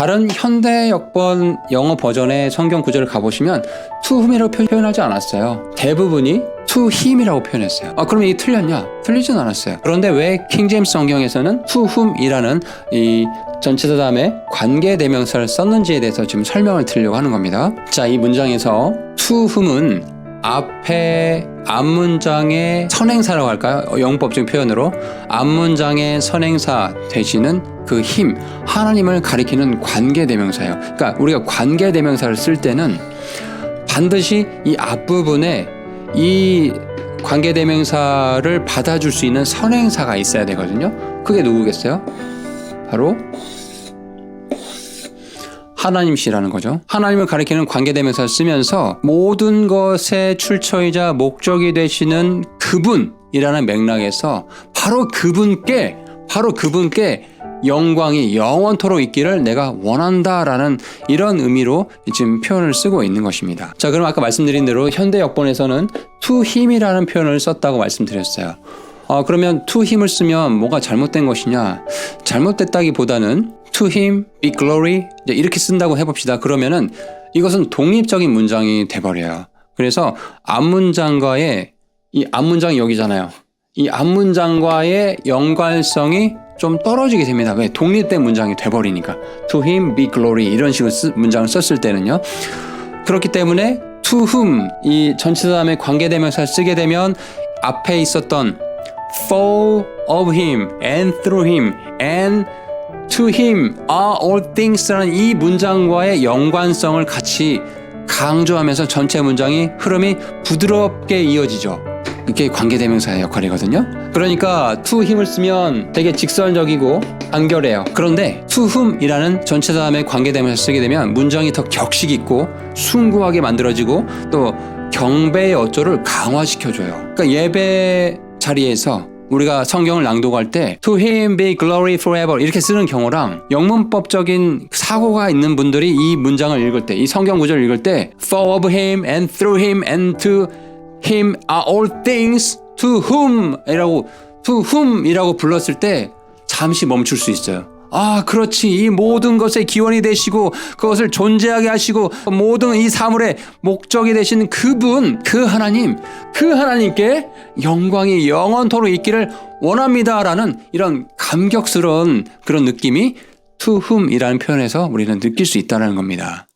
다른 현대 역번 영어 버전의 성경 구절을 가보시면 to whom이라고 표- 표현하지 않았어요. 대부분이 to him이라고 표현했어요. 아, 그러면 이게 틀렸냐? 틀리진 않았어요. 그런데 왜 킹제임스 성경에서는 to whom이라는 이 전치사 다음에 관계 대명사를 썼는지에 대해서 지금 설명을 드리려고 하는 겁니다. 자, 이 문장에서 to whom은 앞에 앞문장의 선행사라고 할까요? 어, 영법적인 표현으로 앞문장의 선행사 되시는 그 힘, 하나님을 가리키는 관계 대명사예요. 그러니까 우리가 관계 대명사를 쓸 때는 반드시 이 앞부분에 이 관계 대명사를 받아줄 수 있는 선행사가 있어야 되거든요. 그게 누구겠어요? 바로 하나님시라는 거죠. 하나님을 가리키는 관계대명사를 쓰면서 모든 것의 출처이자 목적이 되시는 그분이라는 맥락에서 바로 그분께 바로 그분께 영광이 영원토록 있기를 내가 원한다라는 이런 의미로 지금 표현을 쓰고 있는 것입니다. 자, 그럼 아까 말씀드린 대로 현대 역본에서는 to him이라는 표현을 썼다고 말씀드렸어요. 어, 그러면 to him을 쓰면 뭐가 잘못된 것이냐? 잘못됐다기보다는 to him be glory 이렇게 쓴다고 해봅시다. 그러면은 이것은 독립적인 문장이 돼버려요. 그래서 앞문장과의 이 앞문장이 여기잖아요. 이 앞문장과의 연관성이 좀 떨어지게 됩니다. 왜? 독립된 문장이 돼버리니까. To him be glory 이런 식으로 쓰, 문장을 썼을 때는요. 그렇기 때문에 to whom 이 전치사 다음에 관계대명사를 쓰게 되면 앞에 있었던 for of him and through him and to him are all things라는 이 문장과의 연관성을 같이 강조하면서 전체 문장이 흐름이 부드럽게 이어지죠. 이게 관계대명사의 역할이거든요. 그러니까 to him을 쓰면 되게 직설적이고 간결해요. 그런데 to whom이라는 전체 다음에 관계대명사 쓰게 되면 문장이 더 격식 있고 숭고하게 만들어지고 또 경배의 어조를 강화시켜줘요. 그러니까 예배 자리에서 우리가 성경을 낭독할 때 To him be glory forever 이렇게 쓰는 경우랑 영문법적인 사고가 있는 분들이 이 문장을 읽을 때 이 성경 구절을 읽을 때 For of him and through him and to him are all things to whom 이라고 to whom 이라고 불렀을 때 잠시 멈출 수 있어요. 아, 그렇지. 이 모든 것의 기원이 되시고 그것을 존재하게 하시고 모든 이 사물의 목적이 되시는 그분, 그 하나님, 그 하나님께 영광이 영원토록 있기를 원합니다라는 이런 감격스러운 그런 느낌이 to whom이라는 표현에서 우리는 느낄 수 있다는 겁니다.